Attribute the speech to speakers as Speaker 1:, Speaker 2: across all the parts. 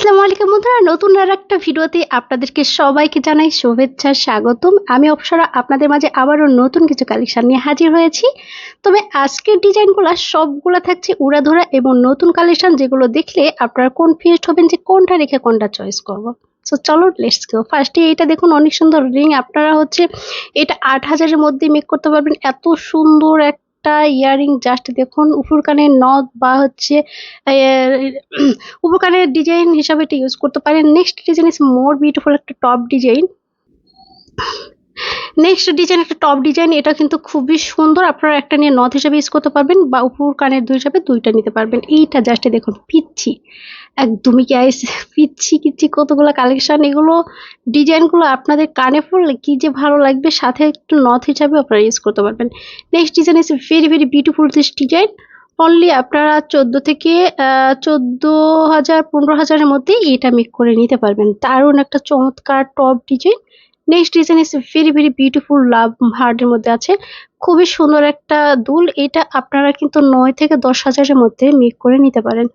Speaker 1: আসসালামু আলাইকুম বন্ধুরা, নতুন আর একটা ভিডিওতে আপনাদেরকে সবাইকে জানাই শুভেচ্ছা, স্বাগতম। আমি অপসরা, আপনাদের মাঝে আবারও নতুন কিছু কালেকশান নিয়ে হাজির হয়েছি। তবে আজকের ডিজাইনগুলো সবগুলো থাকছে উড়াধরা এবং নতুন কালেকশান যেগুলো দেখলে আপনারা কনফিউজড হবেন যে কোনটা রেখে কোনটা চয়েস করব। সো চলো লেটস গো ফার্স্টে এটা দেখুন, অনেক সুন্দর রিং আপনারা হচ্ছে এটা আট হাজারের মধ্যে মেক করতে পারবেন। এত সুন্দর একটা ইয়াররিং জাস্ট দেখুন উপর কানের নদ বা হচ্ছে উপর কানের ডিজাইন হিসাবে এটা ইউজ করতে পারেন। Next design is more beautiful একটা টপ ডিজাইন নেক্সট ডিজাইন একটা টপ ডিজাইন এটা কিন্তু খুবই সুন্দর। আপনারা একটা নিয়ে নথ হিসাবে ইউজ করতে পারবেন বা উপর কানের দুই হিসাবে দুইটা নিতে পারবেন। এইটা জাস্ট দেখুন, পিচ্ছি। একদমই কি আইস পিচ্ছি কিচ্ছি কতগুলো কালেকশন এগুলো ডিজাইনগুলো আপনাদের কানে পড়লে কি যে ভালো লাগবে, সাথে একটু নথ হিসাবে আপনারা ইউজ করতে পারবেন। Next design is very very beautiful this design only আপনারা চোদ্দ থেকে চোদ্দ হাজার, পনেরো হাজারের মধ্যে এটা মেক করে নিতে পারবেন। দারুণ একটা চমৎকার top design next design is very very beautiful love হার্টের মধ্যে আছে। খুবই সুন্দর একটা দুল। এটা আপনারা কিন্তু নয় থেকে দশ হাজারের মধ্যে মেক করে নিতে পারেন।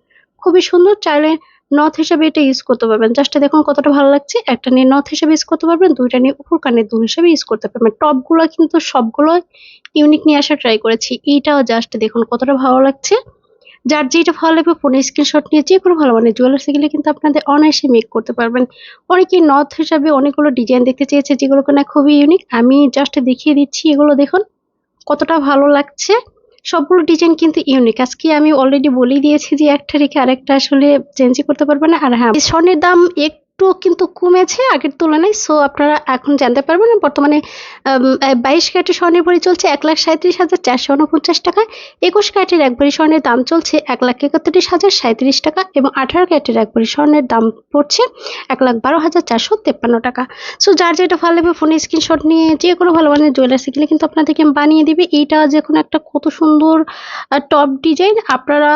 Speaker 1: খুবই সুন্দর। চাইলে নথ হিসাবে এটা ইউজ করতে পারবেন। জাস্ট দেখুন কতটা ভালো লাগছে। একটা নিয়ে নথ হিসাবে ইউজ করতে পারবেন, দুইটা নিয়ে উপর কানের দুল হিসাবে ইউজ করতে পারবেন। টপগুলো কিন্তু সবগুলো ইউনিক নিয়ে আসা ট্রাই করেছি। এইটাও জাস্ট দেখুন কতটা ভালো লাগছে। যার যেটা ভালো লাগবে ফোনে স্ক্রিনশট নিয়ে যে কোনো ভালো মানে জুয়েলার্সে গেলে কিন্তু আপনাদের অনায়াসে মেক করতে পারবেন। অনেকেই নর্থ হিসাবে অনেকগুলো ডিজাইন দেখতে চেয়েছে যেগুলো কিনা খুবই ইউনিক আমি জাস্ট দেখিয়ে দিচ্ছি এগুলো দেখুন, কতটা ভালো লাগছে। সবগুলো ডিজাইন কিন্তু ইউনিক আজকে আমি অলরেডি বলেই দিয়েছি যে একটা রেখে আরেকটা আসলে চেঞ্জই করতে পারবে না। আর হ্যাঁ স্বর্ণের দাম একটু কিন্তু কমেছে আগের তুলনায়। সো আপনারা এখন জানতে পারবেন, বর্তমানে বাইশ ক্যারেটের স্বর্ণের ভরি চলছে এক লাখ সাঁত্রিশ হাজার চারশো উনপঞ্চাশ টাকা। একুশ ক্যারেটের এক ভরি স্বর্ণের দাম চলছে এক লাখ একত্রিশ হাজার সাঁত্রিশ টাকা এবং আঠারো ক্যারেটের এক ভরি স্বর্ণের দাম পড়ছে এক লাখ বারো হাজার চারশো তেপ্পান্ন টাকা। সো যার যেটা ভালো লাগবে ফোনে স্ক্রিনশট নিয়ে যে কোনো ভালো মানের জুয়েলার্সে গেলে কিন্তু আপনাদেরকে বানিয়ে দিবে। এইটা যে কোনো একটা কত সুন্দর টপ ডিজাইন আপনারা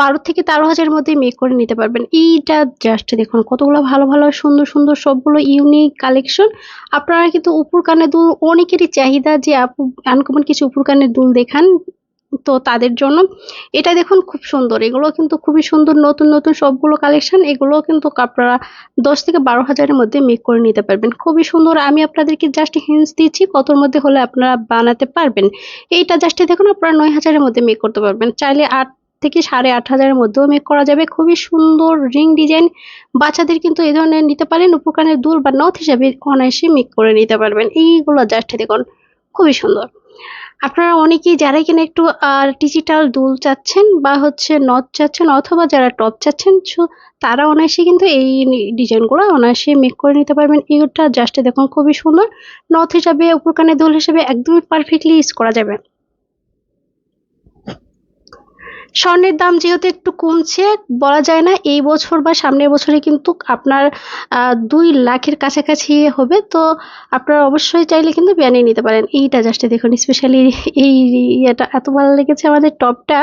Speaker 1: বারো থেকে তেরো হাজারের মধ্যে মেক করে নিতে পারবেন। এইটা জাস্ট দেখুন কতগুলো ভালো ভালো সুন্দর সুন্দর সবগুলো ইউনিক কালেকশন আপনারা কিন্তু উপর কানে দুল, অনেকেরই চাহিদা যে আনকমন কিছু উপর কানের দুল দেখান তো তাদের জন্য। এটা দেখুন খুব সুন্দর। এগুলো কিন্তু খুবই সুন্দর, নতুন নতুন সবগুলো কালেকশন এগুলো কিন্তু আপনারা দশ থেকে বারো হাজারের মধ্যে মেক করে নিতে পারবেন। খুবই সুন্দর। আমি আপনাদেরকে জাস্ট হিন্স দিচ্ছি, কতর মধ্যে হলে আপনারা বানাতে পারবেন। এইটা জাস্ট দেখুন, আপনারা নয় হাজারের মধ্যে মেক করতে পারবেন। চাইলে আট থেকে সাড়ে আট হাজারের মধ্যেও মেক করা যাবে। খুবই সুন্দর রিং ডিজাইন। বাচ্চাদের কিন্তু এই ধরনের নিতে পারেন। উপকানের দুল বা নথ হিসাবে অনায়াসে মেক করে নিতে পারবেন। এইগুলো জাস্ট দেখুন, খুবই সুন্দর। আপনারা অনেকেই যারা কিনা একটু আর ডিজিটাল দুল চাচ্ছেন বা হচ্ছে নথ চাচ্ছেন অথবা যারা টপ চাচ্ছেন তারা অনায়াসে কিন্তু এই ডিজাইনগুলো অনায়াসে মেক করে নিতে পারবেন। এইটা জাস্ট দেখুন, খুবই সুন্দর। নথ হিসাবে উপকানের দুল হিসাবে একদমই পারফেক্টলি ইউজ করা যাবে। স্বর্ণের দাম যেহেতু একটু কমছে, বলা যায় না এই বছর বা সামনের বছরে কিন্তু আপনার দুই লাখের কাছাকাছি হবে। তো আপনারা অবশ্যই চাইলে কিন্তু বানিয়ে নিতে পারেন। এইটা জাস্টে দেখুন স্পেশালি এই ইয়েটা, এত ভালো লেগেছে আমাদের টপটা।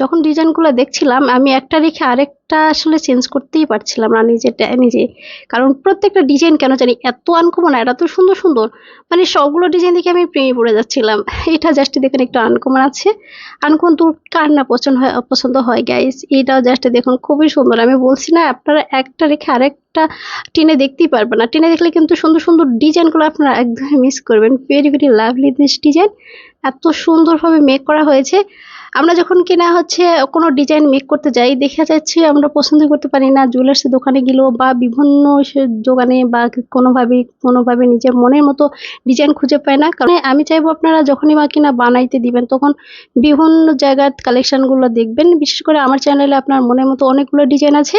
Speaker 1: যখন ডিজাইনগুলো দেখছিলাম, আমি একটা রেখে আরেক টা আসলে চেঞ্জ করতেই পারছিলাম না নিজেটা নিজে। কারণ প্রত্যেকটা ডিজাইন কেন জানি এত আনকমন আর এত সুন্দর সুন্দর। মানে সবগুলো ডিজাইন দেখে আমি প্রেমে পড়ে যাচ্ছিলাম। এটা জাস্ট দেখুন একটু আনকমন আছে। আনকমন তো কার না পছন্দ হয়, অপছন্দ হয় গাইস এটাও জাস্ট দেখুন, খুবই সুন্দর। আমি বলছি না, আপনারা একটা রেখে আরেকটা টেনে দেখতেই পারবেন না। টেনে দেখলে কিন্তু সুন্দর সুন্দর ডিজাইনগুলো আপনারা একদমই মিস করবেন। Very very lovely this design এত সুন্দরভাবে মেক করা হয়েছে। আমরা যখন কিনা হচ্ছে কোনো ডিজাইন মেক করতে যাই, দেখা যাচ্ছে আমরা পছন্দ করতে পারি না জুয়েলার্সের দোকানে গেলেও বা বিভিন্ন দোকানে বা কোনোভাবে কোনোভাবে নিজের মনের মতো ডিজাইন খুঁজে পায় না। কারণ আমি চাইব আপনারা যখনই বা কিনা বানাইতে দিবেন, তখন বিভিন্ন জায়গার কালেকশানগুলো দেখবেন। বিশেষ করে আমার চ্যানেলে আপনার মনের মতো অনেকগুলো ডিজাইন আছে।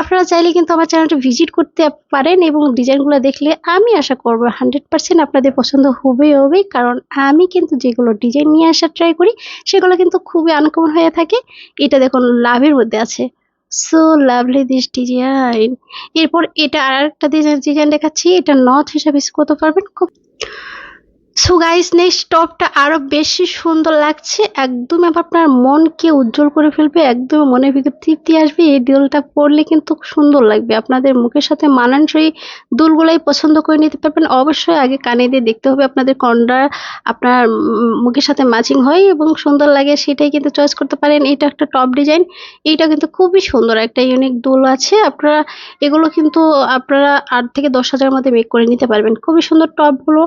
Speaker 1: আপনারা চাইলে কিন্তু আমার চ্যানেলটা ভিজিট করতে পারেন এবং ডিজাইনগুলো দেখলে আমি আশা করব হান্ড্রেড পার্সেন্ট আপনাদের পছন্দ হবেই হবেই। কারণ আমি কিন্তু যেগুলো ডিজাইন নিয়ে আসার ট্রাই করি, সেগুলো কিন্তু খুবই আনকমন হয়ে থাকে। এটা দেখুন, লাভের মধ্যে আছে। সো লাভলি দিস ডিজাইন এরপর এটা আর একটা ডিজাইন দেখাচ্ছি, এটা নথ হিসাবে করতে পারবেন। খুব সো গাইস নেক্সট টপটা আরও বেশি সুন্দর লাগছে। একদম আপনার মনকে উজ্জ্বল করে ফেলবে একদম মনের ভিতর তৃপ্তি আসবে। এই দুলটা পরলে কিন্তু সুন্দর লাগবে। আপনাদের মুখের সাথে মানানসই দুলগুলাই পছন্দ করে নিতে পারবেন। অবশ্যই আগে কানে দিয়ে দেখতে হবে আপনাদের কন্ডা আপনার মুখের সাথে ম্যাচিং হয় এবং সুন্দর লাগে, সেটাই কিন্তু চয়েস করতে পারেন। এটা একটা টপ ডিজাইন এইটা কিন্তু খুবই সুন্দর একটা ইউনিক দুল আছে। আপনারা এগুলো কিন্তু আপনারা আট থেকে দশ হাজারের মধ্যে মেক করে নিতে পারবেন। খুবই সুন্দর টপগুলো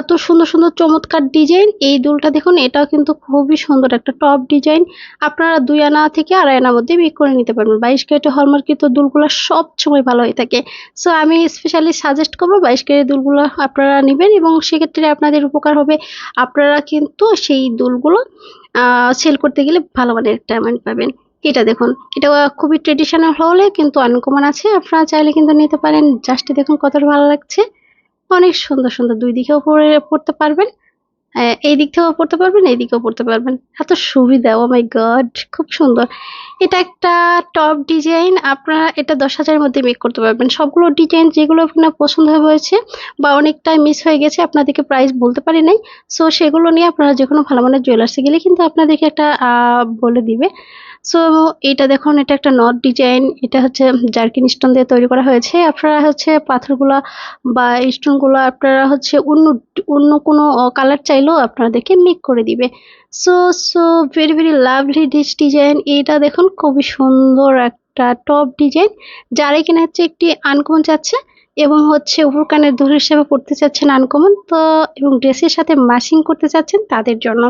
Speaker 1: এত সুন্দর সুন্দর চমৎকার ডিজাইন। এই দুলটা দেখুন, এটাও কিন্তু খুবই সুন্দর একটা টপ ডিজাইন। আপনারা দুই আনা থেকে আড়াই আনার মধ্যে বিক করে নিতে পারবেন। বাইশ ক্যারেটের হলমার্কিত দুলগুলো সব সময় ভালো হয়ে থাকে। সো আমি স্পেশালি সাজেস্ট করব বাইশ ক্যারেট দুলগুলো আপনারা নেবেন এবং সেক্ষেত্রে আপনাদের উপকার হবে। আপনারা কিন্তু সেই দুলগুলো সেল করতে গেলে ভালো মানের একটা অ্যামাউন্ট পাবেন। এটা দেখুন, এটা খুবই ট্রেডিশনাল হলে কিন্তু আনকমন আছে। আপনারা চাইলে কিন্তু নিতে পারেন। জাস্ট দেখুন কতটা ভালো লাগছে। অনেক সুন্দর সুন্দর দুই দিকেও পরে পড়তে পারবেন। এই দিক থেকেও পড়তে পারবেন, এই দিকেও পড়তে পারবেন। এত সুবিধা ও মাই গড খুব সুন্দর। এটা একটা টপ ডিজাইন আপনারা এটা দশ হাজারের মধ্যে মেক করতে পারবেন। সবগুলো ডিজাইন যেগুলো আপনার পছন্দ হয়েছে বা অনেকটা মিস হয়ে গেছে, আপনাদেরকে প্রাইস বলতে পারি নাই। সো সেগুলো নিয়ে আপনারা যে কোনো ভালো মানের জুয়েলার্সে গেলে কিন্তু আপনাদেরকে একটা বলে দিবে। সো এটা দেখুন, এটা একটা নট ডিজাইন এটা হচ্ছে জার্কিন স্টোন দিয়ে তৈরি করা হয়েছে। আপনারা হচ্ছে পাথরগুলা বা স্টোনগুলো আপনারা হচ্ছে অন্য অন্য কোনো কালার চাইলেও আপনাদেরকে মেক করে দিবে। So so very very lovely this design এটা দেখুন, খুবই সুন্দর একটা টপ ডিজাইন যারা কিনা হচ্ছে একটি আনকমন চাচ্ছে এবং হচ্ছে উপর কানের দুল হিসেবে পড়তে চাচ্ছেন আনকমন, তো এবং ড্রেসের সাথে মাসিং করতে চাচ্ছেন তাদের জন্য।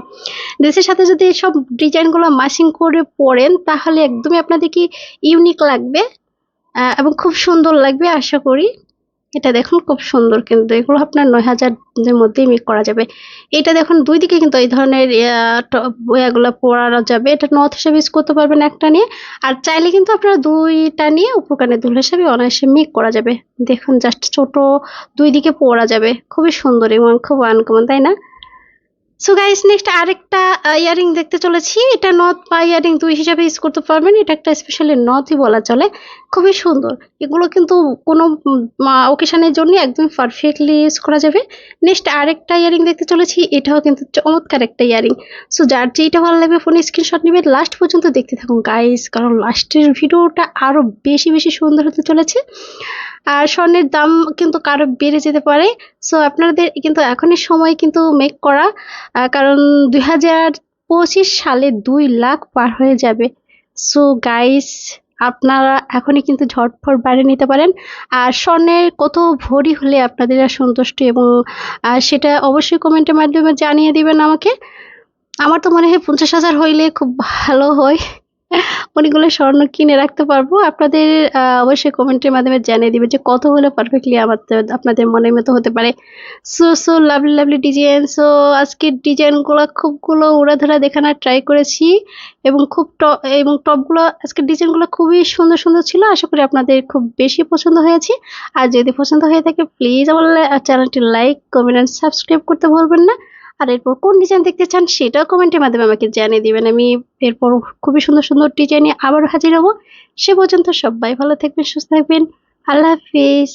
Speaker 1: ড্রেসের সাথে যদি সব ডিজাইনগুলো মাসিং করে পরেন, তাহলে একদমই আপনাদের কি ইউনিক লাগবে? এবং খুব সুন্দর লাগবে, আশা করি। এটা দেখুন খুব সুন্দর কিন্তু, এগুলো আপনার নয় হাজারের মধ্যেই মেক করা যাবে। এটা দেখুন দুই দিকে কিন্তু এই ধরনের এগুলো পড়ানো যাবে। এটা নথ হিসেবে ইউজ করতে পারবেন একটা নিয়ে। আর চাইলে কিন্তু আপনারা দুইটা নিয়ে উপকানে দুল হিসাবে অনায়াসে মেক করা যাবে। দেখুন জাস্ট ছোট দুই দিকে পড়া যাবে। খুবই সুন্দর এবং খুব আনকমন তাই না? সো গাইস নেক্সট আরেকটা ইয়ারিং দেখতে চলেছি। এটা নথ বা ইয়ারিং দুই হিসাবে ইউজ করতে পারবেন। এটা একটা স্পেশালি নথই বলা চলে। খুবই সুন্দর। এগুলো কিন্তু কোনো ওকেশনের জন্য একদম পারফেক্টলি ইউজ করা যাবে। নেক্সট আরেকটা ইয়ারিং দেখতে চলেছি। এটাও কিন্তু চমৎকার একটা ইয়ারিং সো যার যেটা ভালো লাগবে ফোনে স্ক্রিনশট নেবে লাস্ট পর্যন্ত দেখতে থাকুন। গাইস কারণ লাস্টের ভিডিওটা আরও বেশি বেশি সুন্দর হতে চলেছে। আর স্বর্ণের দাম কিন্তু কারও বেড়ে যেতে পারে। সো আপনাদের কিন্তু এখনই সময় কিন্তু মেক করা কারণ দুই হাজার পঁচিশ সালে দুই লাখ পার হয়ে যাবে। সো গাইস আপনারা এখনই কিন্তু ঝটফট বাড়ি নিতে পারেন। আর স্বর্ণের কত ভরি হলে আপনাদের সন্তুষ্ট এবং সেটা অবশ্যই কমেন্টের মাধ্যমে জানিয়ে দিবেন আমাকে। আমার তো মনে হয় পঞ্চাশ হাজার হইলে খুব ভালো হয়। অনেকগুলো স্বর্ণ কিনে রাখতে পারব। আপনাদের অবশ্যই কমেন্টের মাধ্যমে জানিয়ে দিবে যে কত হলে পারফেক্টলি আমার আপনাদের মনের মতো হতে পারে। So so lovely lovely design so আজকের ডিজাইনগুলো খুবগুলো উড়াধরা দেখানোর ট্রাই করেছি এবং খুব টপ এবং টপগুলো আজকের ডিজাইনগুলো খুবই সুন্দর সুন্দর ছিল। আশা করি আপনাদের খুব বেশি পছন্দ হয়েছে। আর যদি পছন্দ হয়ে থাকে প্লিজ আমার চ্যানেলটি লাইক কমেন্ট অ্যান্ড সাবস্ক্রাইব করতে ভুলবেন না। আর এরপর কোন ডিজাইন দেখতে চান সেটাও কমেন্টের মাধ্যমে আমাকে জানিয়ে দিবেন। আমি এরপর খুবই সুন্দর সুন্দর ডিজাইনে আবার হাজির হব। সে পর্যন্ত সবাই ভালো থাকবেন, সুস্থ থাকবেন। আল্লাহ হাফিজ।